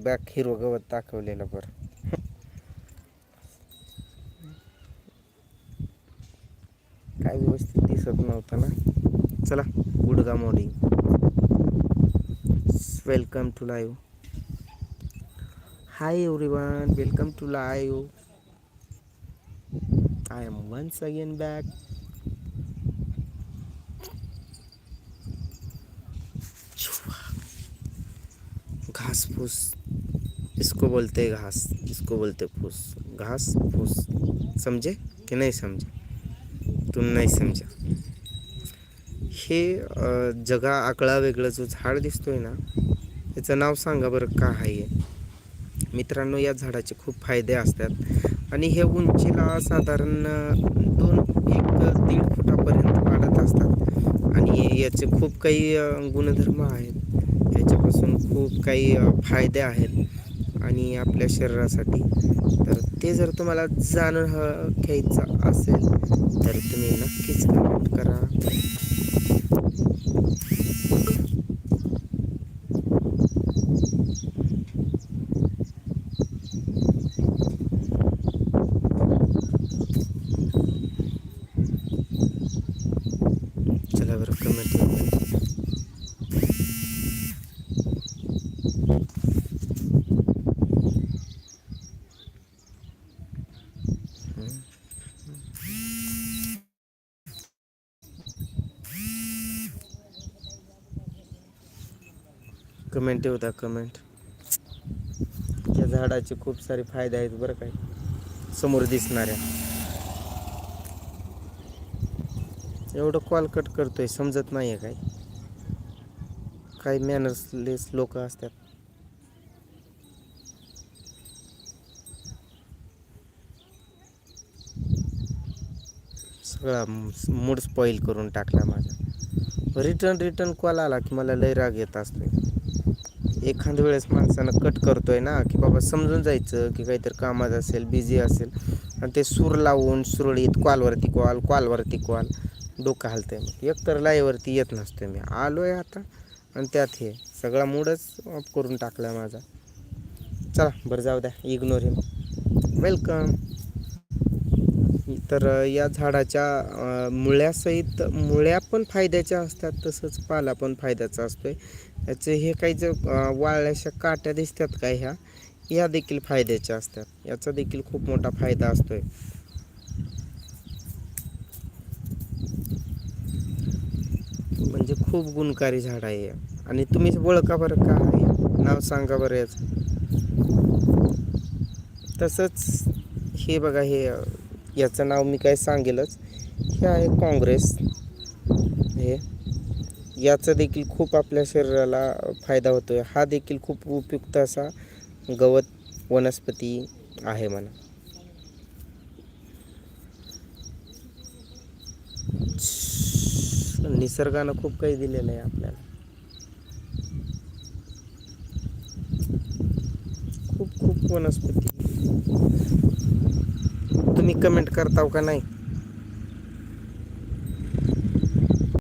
Back हिरव गवत दाखवलेलं बरं. काय व्यवस्थित दिसत नव्हतं ना. चला good morning welcome to live hi everyone welcome to live I am once again back घास फूस इसको बोलते हैं घास इसको बोलते फूस। घास फूस समझे की नाही समजे तुम नाही समजा हे जगा आकळा वेगळं जो झाड दिसतोय ना त्याचं नाव सांगा बरं का आहे मित्रांनो या झाडाचे खूप फायदे असतात. आणि हे उंचीला साधारण दोन एक दीड फुटापर्यंत वाढत असतात. आणि याचे खूप काही गुणधर्म आहेत. याच्यापासून खूप काही फायदे आहेत आणि आपल्या शरीरासाठी. तर ते जर तुम्हाला जाणून ह- घ्यायचं असेल तर तुम्ही नक्कीच कमेंट करा. चला कमेंट कमेंट येऊ द्या कमेंट. या झाडाचे खूप सारे फायदे आहेत बरं काय समोर दिसणाऱ्या. एवढं कॉल कट करतोय समजत नाहीये काय. काही मॅनर्सलेस लोक असतात. सगळा मूड स्पॉईल करून टाकला माझा. रिटर्न रिटर्न कॉल आला की मला लय राग येत असतोय. एखाद्या वेळेस माणसानं कट करतोय ना की बाबा समजून जायचं की काहीतरी कामात असेल बिझी असेल आणि ते सूर लावून सुरळीत कॉलवरती कॉल कॉलवरती कॉल डोकं हलतंय मग. एकतर लाईवरती येत नसतोय मी. आलो आहे आता. आणि त्यात हे सगळा मूडच ऑफ करून टाकला माझा. चला बरं जाऊ द्या. इग्नोर हिम वेलकम तर या झाडाच्या मुळ्यासहित मुळ्या पण फायद्याच्या असतात तसंच पाला पण फायद्याचा असतो आहे याचे हे काही जे वाळल्याशा काट्या दिसतात काय ह्या ह्या देखील फायद्याच्या असतात. याचा देखील खूप मोठा फायदा असतो आहे खूप गुणकारी झाड आहे. आणि तुम्हीच ओळखा बरं का आहे. नाव सांगा बरं याचं. तसंच हे बघा हे याचं नाव मी काय सांगेलच. हे आहे काँग्रेस. हे. याचा देखील खूप आपल्या शरीराला फायदा होतो आहे हा देखील खूप उपयुक्त असा गवत वनस्पती आहे म्हणा. निसर्गानं खूप काही दिलेलं आहे आपल्याला. खूप खूप वनस्पती. तुम्ही कमेंट करताव का नाही?